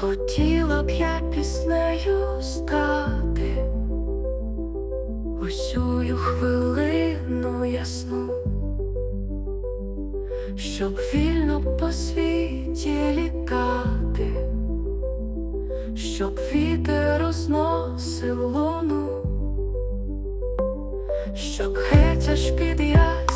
Хотіла б я піснею стати. Усю хвилину ясну, щоб вільно по світі літати, щоб вітер розносив луну, щоб геть аж під ясні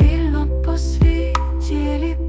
вільно по світі літати,